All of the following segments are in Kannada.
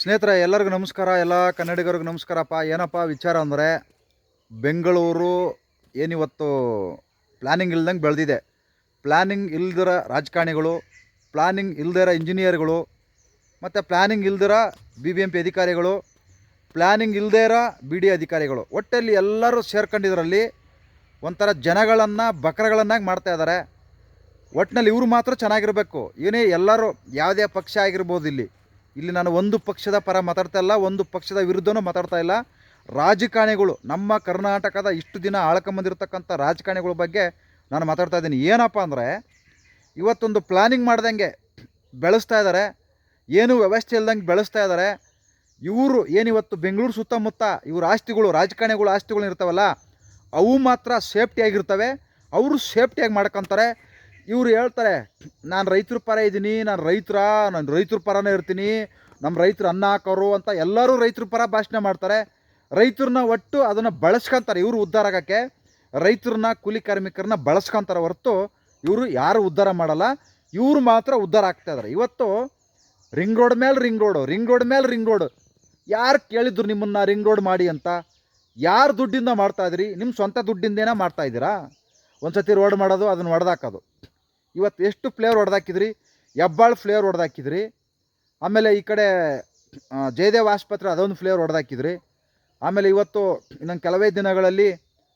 ಸ್ನೇಹಿತರೆ, ಎಲ್ಲರಿಗೂ ನಮಸ್ಕಾರ. ಎಲ್ಲ ಕನ್ನಡಿಗರಿಗೂ ನಮಸ್ಕಾರಪ್ಪ. ಏನಪ್ಪ ವಿಚಾರ ಅಂದರೆ, ಬೆಂಗಳೂರು ಏನಿವತ್ತು ಪ್ಲ್ಯಾನಿಂಗ್ ಇಲ್ದಂಗೆ ಬೆಳೆದಿದೆ. ಪ್ಲ್ಯಾನಿಂಗ್ ಇಲ್ದಿರ ರಾಜಕಾರಣಿಗಳು ಪ್ಲ್ಯಾನಿಂಗ್ ಇಲ್ದಿರ ಇಂಜಿನಿಯರ್ಗಳು ಮತ್ತು ಪ್ಲ್ಯಾನಿಂಗ್ ಇಲ್ದಿರ ಬಿ ಬಿ ಎಂ ಪಿ ಅಧಿಕಾರಿಗಳು ಪ್ಲ್ಯಾನಿಂಗ್ ಇಲ್ಲದೇ ಇರೋ ಬಿ ಡಿ ಅಧಿಕಾರಿಗಳು. ಒಟ್ಟಲ್ಲಿ ಎಲ್ಲರೂ ಸೇರ್ಕೊಂಡಿದ್ರಲ್ಲಿ ಒಂಥರ ಜನಗಳನ್ನು ಬಕರಗಳನ್ನಾಗಿ ಮಾಡ್ತಾ ಇದ್ದಾರೆ ಒಟ್ಟಿನಲ್ಲಿ ಇವರು ಮಾತ್ರ ಚೆನ್ನಾಗಿರಬೇಕು. ಏನೇ ಎಲ್ಲರೂ ಯಾವುದೇ ಪಕ್ಷ ಆಗಿರ್ಬೋದು ಇಲ್ಲಿ. ಇಲ್ಲಿ ನಾನು ಒಂದು ಪಕ್ಷದ ಪರ ಮಾತಾಡ್ತಾ ಇಲ್ಲ, ಒಂದು ಪಕ್ಷದ ವಿರುದ್ಧನೂ ಮಾತಾಡ್ತಾ ಇಲ್ಲ. ರಾಜಕಾರಣಿಗಳು, ನಮ್ಮ ಕರ್ನಾಟಕದ ಇಷ್ಟು ದಿನ ಆಳ್ಕೊಂಬಂದಿರತಕ್ಕಂಥ ರಾಜಕಾರಣಿಗಳ ಬಗ್ಗೆ ನಾನು ಮಾತಾಡ್ತಾ ಇದ್ದೀನಿ. ಏನಪ್ಪ ಅಂದರೆ, ಇವತ್ತೊಂದು ಪ್ಲಾನಿಂಗ್ ಮಾಡ್ದಂಗೆ ಬೆಳೆಸ್ತಾ ಇದ್ದಾರೆ ಏನು ವ್ಯವಸ್ಥೆ ಇಲ್ದಂಗೆ ಬೆಳೆಸ್ತಾ ಇದ್ದಾರೆ ಇವರು ಏನಿವತ್ತು ಬೆಂಗಳೂರು ಸುತ್ತಮುತ್ತ ಇವ್ರ ಆಸ್ತಿಗಳು, ರಾಜಕಾರಣಿಗಳು ಆಸ್ತಿಗಳು ಇರ್ತಾವಲ್ಲ, ಅವು ಮಾತ್ರ ಸೇಫ್ಟಿಯಾಗಿರ್ತವೆ ಅವರು ಸೇಫ್ಟಿಯಾಗಿ ಮಾಡ್ಕೊತಾರೆ. ಇವರು ಹೇಳ್ತಾರೆ, ನಾನು ರೈತರ ಪರ ಇದ್ದೀನಿ ನಾನು ರೈತರ ನಾನು ರೈತರ ಪರನೇ ಇರ್ತೀನಿ ನಮ್ಮ ರೈತರು ಅನ್ನ ಹಾಕೋರು ಅಂತ ಎಲ್ಲರೂ ರೈತರ ಪರ ಭಾಷಣ ಮಾಡ್ತಾರೆ. ರೈತರನ್ನ ಒಟ್ಟು ಅದನ್ನು ಬಳಸ್ಕೊಂತಾರೆ, ಇವರು ಉದ್ಧಾರ ಆಗೋಕ್ಕೆ. ರೈತರನ್ನ ಕೂಲಿ ಕಾರ್ಮಿಕರನ್ನ ಬಳಸ್ಕೊಂತಾರೆ ಹೊರತು ಇವರು ಯಾರು ಉದ್ಧಾರ ಮಾಡಲ್ಲ, ಇವರು ಮಾತ್ರ ಉದ್ಧಾರ ಆಗ್ತಾ ಇದ್ದಾರೆ ಇವತ್ತು ರಿಂಗ್ ರೋಡ್ ಮೇಲೆ ರಿಂಗ್ ರೋಡು, ರಿಂಗ್ ರೋಡ್ ಮೇಲೆ ರಿಂಗ್ ರೋಡು. ಯಾರು ಕೇಳಿದ್ರು ನಿಮ್ಮನ್ನು ರಿಂಗ್ ರೋಡ್ ಮಾಡಿ ಅಂತ? ಯಾರು ದುಡ್ಡಿಂದ ಮಾಡ್ತಾಯಿದ್ರಿ ನಿಮ್ಮ ಸ್ವಂತ ದುಡ್ಡಿಂದೇನ ಮಾಡ್ತಾಯಿದ್ದೀರಾ ಒಂದು ಸತಿ ರೋಡ್ ಮಾಡೋದು, ಅದನ್ನು ಹೊಡೆದಾಕೋದು ಇವತ್ತು ಎಷ್ಟು ಫ್ಲೇವರ್ ಹೊಡೆದಾಕಿದ್ರಿ? ಹೆಬ್ಬಾಳು ಫ್ಲೇವರ್ ಹೊಡೆದಾಕಿದ್ರಿ. ಆಮೇಲೆ ಈ ಕಡೆ ಜಯದೇವ ಆಸ್ಪತ್ರೆ ಅದೊಂದು ಫ್ಲೇವರ್ ಹೊಡೆದಾಕಿದ್ರಿ. ಆಮೇಲೆ ಇವತ್ತು ಇನ್ನೊಂದು ಕೆಲವೇ ದಿನಗಳಲ್ಲಿ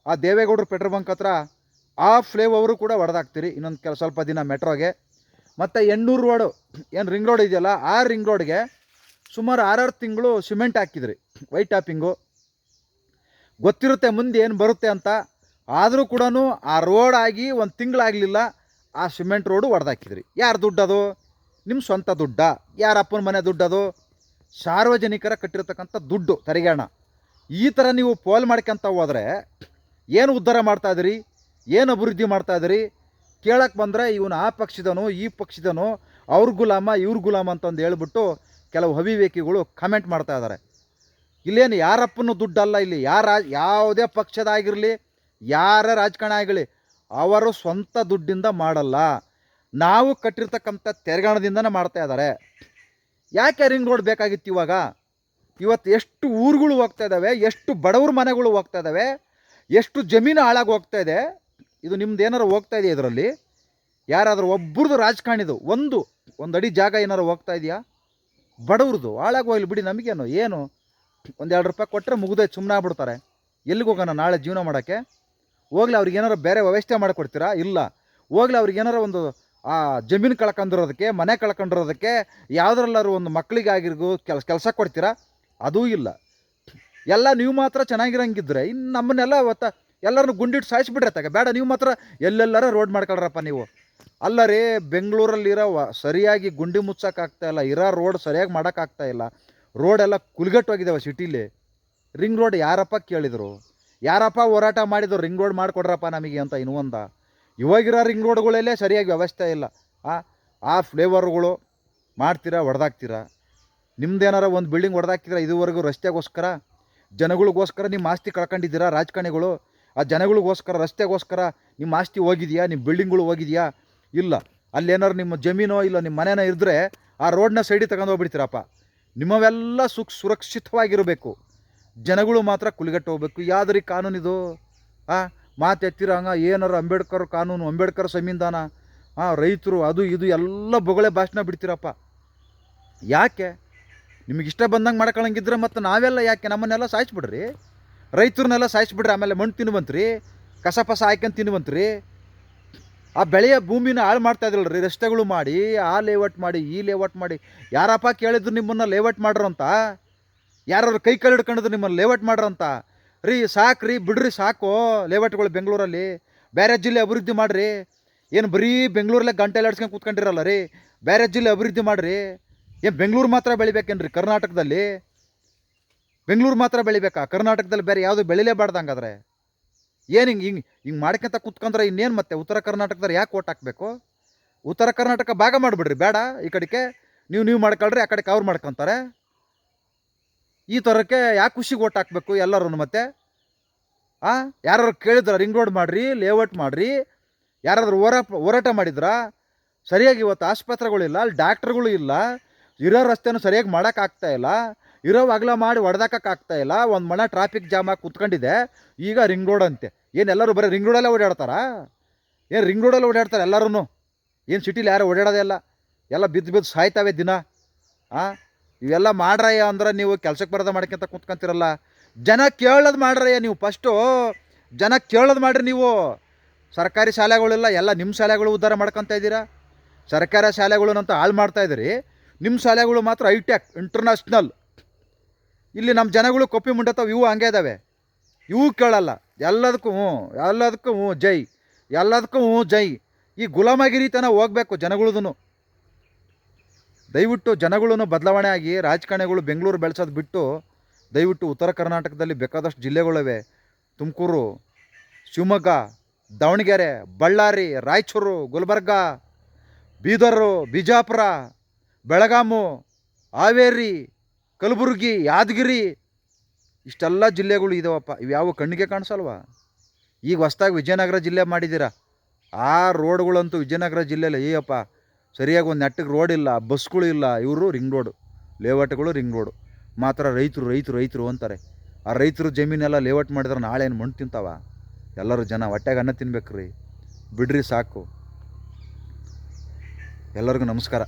ಆ ದೇವೇಗೌಡರು ಪೆಟ್ರೋಲ್ ಬಂಕ್ ಹತ್ರ ಆ ಫ್ಲೇವ್ ಅವರು ಕೂಡ ಹೊಡೆದಾಕ್ತೀರಿ. ಇನ್ನೊಂದು ಕೆಲ, ಸ್ವಲ್ಪ ದಿನ ಮೆಟ್ರೋಗೆ. ಮತ್ತು ಎಣ್ಣೂರು ರೋಡು, ಏನು ರಿಂಗ್ ರೋಡ್ ಇದೆಯಲ್ಲ, ಆ ರಿಂಗ್ ರೋಡ್ಗೆ ಸುಮಾರು ಆರಾರು ತಿಂಗಳು ಸಿಮೆಂಟ್ ಹಾಕಿದ್ರಿ. ವೈಟ್ ಟಾಪಿಂಗು ಗೊತ್ತಿರುತ್ತೆ ಮುಂದೆ ಏನು ಬರುತ್ತೆ ಅಂತ. ಆದರೂ ಕೂಡ ಆ ರೋಡ್ ಆಗಿ ಒಂದು ತಿಂಗಳಾಗಲಿಲ್ಲ. ಆ ಸಿಮೆಂಟ್ ರೋಡು ಹೊಡೆದಾಕಿದ್ರಿ ಯಾರು ದುಡ್ಡದು? ನಿಮ್ಮ ಸ್ವಂತ ದುಡ್ಡ. ಯಾರ ಅಪ್ಪನ ಮನೆ ದುಡ್ಡದು? ಸಾರ್ವಜನಿಕರ ಕಟ್ಟಿರ್ತಕ್ಕಂಥ ದುಡ್ಡು ತೆರಿಗೆ ಈ ಥರ ನೀವು ಪೋಲ್ ಮಾಡ್ಕೊಂತ ಹೋದರೆ ಏನು ಉದ್ಧಾರ ಮಾಡ್ತಾ ಇದ್ದೀರಿ? ಏನು ಅಭಿವೃದ್ಧಿ ಮಾಡ್ತಾ ಇದ್ದೀರಿ? ಕೇಳಕ್ಕೆ ಬಂದರೆ ಇವನು ಆ ಪಕ್ಷದನು, ಈ ಪಕ್ಷದನು, ಅವ್ರ ಗುಲಾಮ, ಇವ್ರ ಗುಲಾಮ ಅಂತಂದು ಹೇಳ್ಬಿಟ್ಟು ಕೆಲವು ಅವಿವೇಕಿಗಳು ಕಮೆಂಟ್ ಮಾಡ್ತಾ ಇದ್ದಾರೆ ಇಲ್ಲೇನು ಯಾರಪ್ಪನೂ ದುಡ್ಡಲ್ಲ ಇಲ್ಲಿ. ಯಾರ, ಯಾವುದೇ ಪಕ್ಷದಾಗಿರಲಿ, ಯಾರ ರಾಜಕಾರಣ ಆಗಲಿ ಅವರು ಸ್ವಂತ ದುಡ್ಡಿಂದ ಮಾಡಲ್ಲ. ನಾವು ಕಟ್ಟಿರ್ತಕ್ಕಂಥ ತೆರೆಗಣದಿಂದನೇ ಮಾಡ್ತಾ ಇದ್ದಾರೆ. ಯಾಕೆ ರಿಂಗ್ ರೋಡ್ ಬೇಕಾಗಿತ್ತು ಇವಾಗ? ಇವತ್ತು ಎಷ್ಟು ಊರುಗಳು ಹೋಗ್ತಾ ಇದ್ದಾವೆ ಎಷ್ಟು ಬಡವ್ರ ಮನೆಗಳು ಹೋಗ್ತಾ ಇದ್ದಾವೆ ಎಷ್ಟು ಜಮೀನು ಹಾಳಾಗಿ ಹೋಗ್ತಾ ಇದೆ. ಇದು ನಿಮ್ದು ಏನಾರು ಹೋಗ್ತಾ ಇದೆಯಾ ಇದರಲ್ಲಿ? ಯಾರಾದರೂ ಒಬ್ಬರದು ರಾಜಕಾರಣಿದು, ಒಂದು ಒಂದು ಅಡಿ ಜಾಗ ಏನಾರು ಹೋಗ್ತಾ ಇದೆಯಾ? ಬಡವ್ರದು, ಹಾಳಾಗಿ ಹೋಗ್ಲಿ ಬಿಡಿ ನಮಗೇನು, ಏನು? ಒಂದು ಎರಡು ರೂಪಾಯಿ ಕೊಟ್ಟರೆ ಮುಗಿದೇ ಸುಮ್ಮನೆ ಆಗ್ಬಿಡ್ತಾರೆ. ಎಲ್ಲಿಗೆ ಹೋಗೋಣ ನಾಳೆ ಜೀವನ ಮಾಡೋಕ್ಕೆ? ಹೋಗ್ಲಿ, ಅವ್ರಿಗೆ ಏನಾರು ಬೇರೆ ವ್ಯವಸ್ಥೆ ಮಾಡಿಕೊಡ್ತೀರಾ? ಇಲ್ಲ. ಹೋಗ್ಲಿ, ಅವ್ರಿಗೆ ಏನಾರು ಒಂದು, ಆ, ಜಮೀನು ಕಳ್ಕೊಂಡಿರೋದಕ್ಕೆ, ಮನೆ ಕಳ್ಕೊಂಡಿರೋದಕ್ಕೆ ಯಾವುದ್ರಲ್ಲಾರು ಒಂದು ಮಕ್ಕಳಿಗಾಗಿರ್ಗು ಕೆಲಸ ಕೆಲಸ ಕೊಡ್ತೀರಾ? ಅದೂ ಇಲ್ಲ. ಎಲ್ಲ ನೀವು ಮಾತ್ರ ಚೆನ್ನಾಗಿರಂಗಿದ್ರೆ ಇನ್ನು ನಮ್ಮನ್ನೆಲ್ಲ ಒತ್ತ ಎಲ್ಲರನ್ನು ಗುಂಡಿಟ್ಟು ತಗ. ಬೇಡ, ನೀವು ಮಾತ್ರ ಎಲ್ಲೆಲ್ಲರ ರೋಡ್ ಮಾಡ್ಕೊಳ್ರಪ್ಪ ನೀವು. ಅಲ್ಲ ರೀ ಬೆಂಗಳೂರಲ್ಲಿರೋ ಸರಿಯಾಗಿ ಗುಂಡಿ ಮುಚ್ಚೋಕ್ಕಾಗ್ತಾ ಇಲ್ಲ, ಇರೋ ರೋಡ್ ಸರಿಯಾಗಿ ಮಾಡೋಕ್ಕಾಗ್ತಾ ಇಲ್ಲ. ರೋಡ್ ಕುಲ್ಗಟ್ಟು ಕುಲ್ಗಟ್ಟೋಗಿದ್ದಾವೆ ಸಿಟಿಲಿ. ರಿಂಗ್ ರೋಡ್ ಯಾರಪ್ಪ ಕೇಳಿದರು? ಯಾರಪ್ಪ ಹೋರಾಟ ಮಾಡಿದ್ರು ರಿಂಗ್ ರೋಡ್ ಮಾಡಿಕೊಡ್ರಪ್ಪ ನಮಗೆ ಅಂತ ಇನ್ನೊಂದ ಇವಾಗಿರೋ ರಿಂಗ್ ರೋಡ್ಗಳಲ್ಲೇ ಸರಿಯಾಗಿ ವ್ಯವಸ್ಥೆ ಇಲ್ಲ. ಆ ಆ ಫ್ಲೇವರ್ಗಳು ಮಾಡ್ತೀರಾ ಹೊಡೆದಾಕ್ತೀರಾ ನಿಮ್ದೇನಾರ ಒಂದು ಬಿಲ್ಡಿಂಗ್ ಹೊಡೆದಾಕಿದ್ರೆ ಇದುವರೆಗೂ ರಸ್ತೆಗೋಸ್ಕರ? ಜನಗಳಿಗೋಸ್ಕರ ನಿಮ್ಮ ಆಸ್ತಿ ಕಳ್ಕೊಂಡಿದ್ದೀರಾ ರಾಜಕಾರಣಿಗಳು? ಆ ಜನಗಳಿಗೋಸ್ಕರ, ರಸ್ತೆಗೋಸ್ಕರ ನಿಮ್ಮ ಆಸ್ತಿ ಹೋಗಿದೆಯಾ? ನಿಮ್ಮ ಬಿಲ್ಡಿಂಗ್ಗಳು ಹೋಗಿದೆಯಾ? ಇಲ್ಲ. ಅಲ್ಲೇನಾರು ನಿಮ್ಮ ಜಮೀನೋ ಇಲ್ಲ ನಿಮ್ಮ ಮನೇನೋ ಇದ್ದರೆ ಆ ರೋಡ್ನ ಸೈಡಿಗೆ ತಗೊಂಡು ಹೋಗ್ಬಿಡ್ತೀರಪ್ಪ. ನಿಮ್ಮವೆಲ್ಲ ಸುಖ ಸುರಕ್ಷಿತವಾಗಿರಬೇಕು ಜನಗಳು ಮಾತ್ರ ಕುಲಿಗಟ್ಟು ಹೋಗ್ಬೇಕು. ಕಾನೂನು ಇದು? ಆ, ಮಾತು ಎತ್ತಿರೋ ಹಂಗ ಏನಾರು ಅಂಬೇಡ್ಕರ್ ಕಾನೂನು, ಅಂಬೇಡ್ಕರ್ ಸಂವಿಧಾನ, ಆ, ರೈತರು, ಅದು ಇದು ಎಲ್ಲ ಬೊಗಳೆ ಭಾಷಣ ಬಿಡ್ತೀರಪ್ಪ. ಯಾಕೆ? ನಿಮಗೆ ಇಷ್ಟ ಬಂದಂಗೆ ಮಾಡ್ಕೊಳಂಗಿದ್ರೆ ಮತ್ತು ನಾವೆಲ್ಲ ಯಾಕೆ ನಮ್ಮನ್ನೆಲ್ಲ ಸಾಯಿಸ್ಬಿಡ್ರಿ? ರೈತರನ್ನೆಲ್ಲ ಸಾಯಿಸ್ಬಿಡ್ರಿ, ಆಮೇಲೆ ಮಣ್ಣು ತಿನ್ನುವಂತ್ರಿ, ಕಸ ಪಸ ಹಾಯ್ಕೊಂಡು ತಿನ್ನುವಂತ್ರಿ. ಆ ಬೆಳೆಯ ಭೂಮಿನ ಹಾಳು ಮಾಡ್ತಾ ಇದ್ರಲ್ರಿ, ರಸ್ತೆಗಳು ಮಾಡಿ, ಆ ಲೇಔಟ್ ಮಾಡಿ, ಈ ಲೇಔಟ್ ಮಾಡಿ. ಯಾರಪ್ಪ ಕೇಳಿದ್ರು ನಿಮ್ಮನ್ನು ಲೇಔಟ್ ಮಾಡ್ರು ಅಂತ? ಯಾರು ಕೈ ಕಾಲು ಹಿಡ್ಕೊಂಡಿದ್ರು ನಿಮ್ಮನ್ನು ಲೇಔಟ್ ಮಾಡ್ರಂತ. ರೀ ಸಾಕ್ರಿ ಬಿಡ್ರಿ ಸಾಕು ಲೇಔಟ್ಗಳು ಬೆಂಗಳೂರಲ್ಲಿ. ಬೇರೆ ಜಿಲ್ಲೆ ಅಭಿವೃದ್ಧಿ ಮಾಡಿರಿ. ಏನು ಬರೀ ಬೆಂಗಳೂರಲ್ಲೇ ಗಂಟೆ ಆಡ್ಸ್ಕೊಂಡು ಕೂತ್ಕೊಂಡಿರಲ್ಲ ರೀ. ಬೇರೆ ಜಿಲ್ಲೆ ಅಭಿವೃದ್ಧಿ ಮಾಡಿರಿ. ಏನು ಬೆಂಗಳೂರು ಮಾತ್ರ ಬೆಳಿಬೇಕೇನ್ರಿ ಕರ್ನಾಟಕದಲ್ಲಿ? ಬೆಂಗಳೂರು ಮಾತ್ರ ಬೆಳಿಬೇಕಾ? ಕರ್ನಾಟಕದಲ್ಲಿ ಬೇರೆ ಯಾವುದು ಬೆಳಿಲೇಬಾರ್ದು ಹಂಗಾದ್ರೆ ಏನು ಹಿಂಗೆ ಹಿಂಗೆ ಹಿಂಗೆ ಮಾಡ್ಕೊಂತ ಕೂತ್ಕೊಂಡ್ರೆ ಇನ್ನೇನು ಮತ್ತೆ? ಉತ್ತರ ಕರ್ನಾಟಕದಲ್ಲಿ ಯಾಕೆ ಓಟ್ ಹಾಕಬೇಕು? ಉತ್ತರ ಕರ್ನಾಟಕ ಭಾಗ ಮಾಡಿಬಿಡ್ರಿ, ಬೇಡ ಈ ಕಡೆಗೆ. ನೀವು ನೀವು ಮಾಡ್ಕೊಳ್ರಿ, ಆ ಕಡೆಗೆ ಅವ್ರು ಮಾಡ್ಕೊತಾರೆ. ಈ ಥರಕ್ಕೆ ಯಾಕೆ ಖುಷಿಗೆ ಓಟ್ ಹಾಕಬೇಕು ಎಲ್ಲರೂ ಮತ್ತೆ? ಆ? ಯಾರು ಕೇಳಿದ್ರ, ರಿಂಗ್ ರೋಡ್ ಮಾಡಿರಿ, ಲೇಔಟ್ ಮಾಡಿರಿ, ಯಾರಾದರೂ ಹೋರಾ, ಹೋರಾಟ ಮಾಡಿದ್ರಾ? ಸರಿಯಾಗಿ ಇವತ್ತು ಆಸ್ಪತ್ರೆಗಳಿಲ್ಲ ಅಲ್ಲಿ ಡಾಕ್ಟ್ರುಗಳು ಇಲ್ಲ, ಇರೋ ರಸ್ತೆನೂ ಸರಿಯಾಗಿ ಮಾಡೋಕ್ಕಾಗ್ತಾ ಇಲ್ಲ, ಇರೋ ಅಗಲ ಮಾಡಿ ಹೊಡೆದಾಕಕ್ಕಾಗ್ತಾ ಇಲ್ಲ, ಒಂದು ಮನೆ ಟ್ರಾಫಿಕ್ ಜಾಮ್ ಆಗಿ ಕುತ್ಕೊಂಡಿದೆ, ಈಗ ರಿಂಗ್ ರೋಡ್ ಅಂತೆ. ಏನು ಎಲ್ಲರೂ ಬರೀ ರಿಂಗ್ ರೋಡಲ್ಲೇ ಓಡಾಡ್ತಾರಾ? ಏನು ರಿಂಗ್ ರೋಡಲ್ಲಿ ಓಡಾಡ್ತಾರೆ ಎಲ್ಲರೂ ಏನು ಸಿಟಿಲಿ ಯಾರು ಓಡಾಡೋದೇ ಇಲ್ಲ, ಎಲ್ಲ ಬಿದ್ದು ಬಿದ್ದು ಸಾಯ್ತಾವೆ ದಿನ, ಆ? ಇವೆಲ್ಲ ಮಾಡ್ರಯ್ಯ ಅಂದ್ರೆ ನೀವು ಕೆಲ್ಸಕ್ಕೆ ಬರೋದ ಮಾಡ್ಕೊಂತ ಕುತ್ಕೊಂತಿರಲ್ಲ. ಜನ ಕೇಳೋದು ಮಾಡ್ರಯ್ಯ ನೀವು ಫಸ್ಟು ಜನ ಕೇಳೋದು ಮಾಡ್ರಿ ನೀವು. ಸರ್ಕಾರಿ ಶಾಲೆಗಳೆಲ್ಲ ಎಲ್ಲ ನಿಮ್ಮ ಶಾಲೆಗಳು ಉದ್ಧಾರ ಮಾಡ್ಕೊತಾ ಇದ್ದೀರಾ? ಸರ್ಕಾರ ಶಾಲೆಗಳನ್ನಂತ ಹಾಳು ಮಾಡ್ತಾ ಇದ್ದೀರಿ. ನಿಮ್ಮ ಶಾಲೆಗಳು ಮಾತ್ರ ಹೈಟೆಕ್ ಇಂಟರ್ನ್ಯಾಷನಲ್ ಇಲ್ಲಿ ನಮ್ಮ ಜನಗಳು ಕೊಪ್ಪಿ ಮುಂಡತಾವೆ ಇವು ಹಂಗೆ ಇದ್ದಾವೆ ಇವು ಕೇಳಲ್ಲ. ಎಲ್ಲದಕ್ಕೂ ಹ್ಞೂ ಎಲ್ಲದಕ್ಕೂ ಹ್ಞೂ, ಜೈ. ಎಲ್ಲದಕ್ಕೂ ಹ್ಞೂ, ಜೈ. ಈ ಗುಲಾಮಗಿರಿತನ ಹೋಗ್ಬೇಕು ಜನಗಳದೂ ದಯವಿಟ್ಟು ಜನಗಳೂ ಬದಲಾವಣೆ ಆಗಿ ರಾಜಕಾರಣಿಗಳು ಬೆಂಗಳೂರು ಬೆಳೆಸೋದು ಬಿಟ್ಟು ದಯವಿಟ್ಟು ಉತ್ತರ ಕರ್ನಾಟಕದಲ್ಲಿ ಬೇಕಾದಷ್ಟು ಜಿಲ್ಲೆಗಳಿವೆ. ತುಮಕೂರು, ಶಿವಮೊಗ್ಗ, ದಾವಣಗೆರೆ, ಬಳ್ಳಾರಿ, ರಾಯಚೂರು, ಗುಲ್ಬರ್ಗ, ಬೀದರು, ಬಿಜಾಪುರ, ಬೆಳಗಾಮು, ಹಾವೇರಿ, ಕಲಬುರಗಿ, ಯಾದಗಿರಿ ಇಷ್ಟೆಲ್ಲ ಜಿಲ್ಲೆಗಳು ಇದಾವಪ್ಪ. ಇವ್ಯಾವ ಕಣ್ಣಿಗೆ ಕಾಣಿಸಲ್ವಾ? ಈಗ ಹೊಸ್ದಾಗಿ ವಿಜಯನಗರ ಜಿಲ್ಲೆ ಮಾಡಿದ್ದೀರಾ? ಆ ರೋಡ್ಗಳಂತೂ ವಿಜಯನಗರ ಜಿಲ್ಲೆಯಲ್ಲಿ. ಅಯ್ಯಪ್ಪ ಸರಿಯಾಗಿ ಒಂದು ನೆಟ್ಟಿಗೆ ರೋಡ್ ಇಲ್ಲ, ಬಸ್ಗಳು ಇಲ್ಲ, ಇವರು ರಿಂಗ್ ರೋಡು, ಲೇಔಟ್ಗಳು ರಿಂಗ್ ರೋಡು. ಮಾತ್ರ ರೈತರು ರೈತರು ರೈತರು ಅಂತಾರೆ. ಆ ರೈತರು ಜಮೀನೆಲ್ಲ ಲೇಔಟ್ ಮಾಡಿದ್ರೆ ನಾಳೆ ಏನು ಮಣ್ಣು ತಿಂತಾವ? ಎಲ್ಲರೂ ಜನ ಹೊಟ್ಟೆಗೆ ಅನ್ನ ತಿನ್ಬೇಕು ರೀ ಬಿಡ್ರಿ ಸಾಕು. ಎಲ್ಲರಿಗೂ ನಮಸ್ಕಾರ.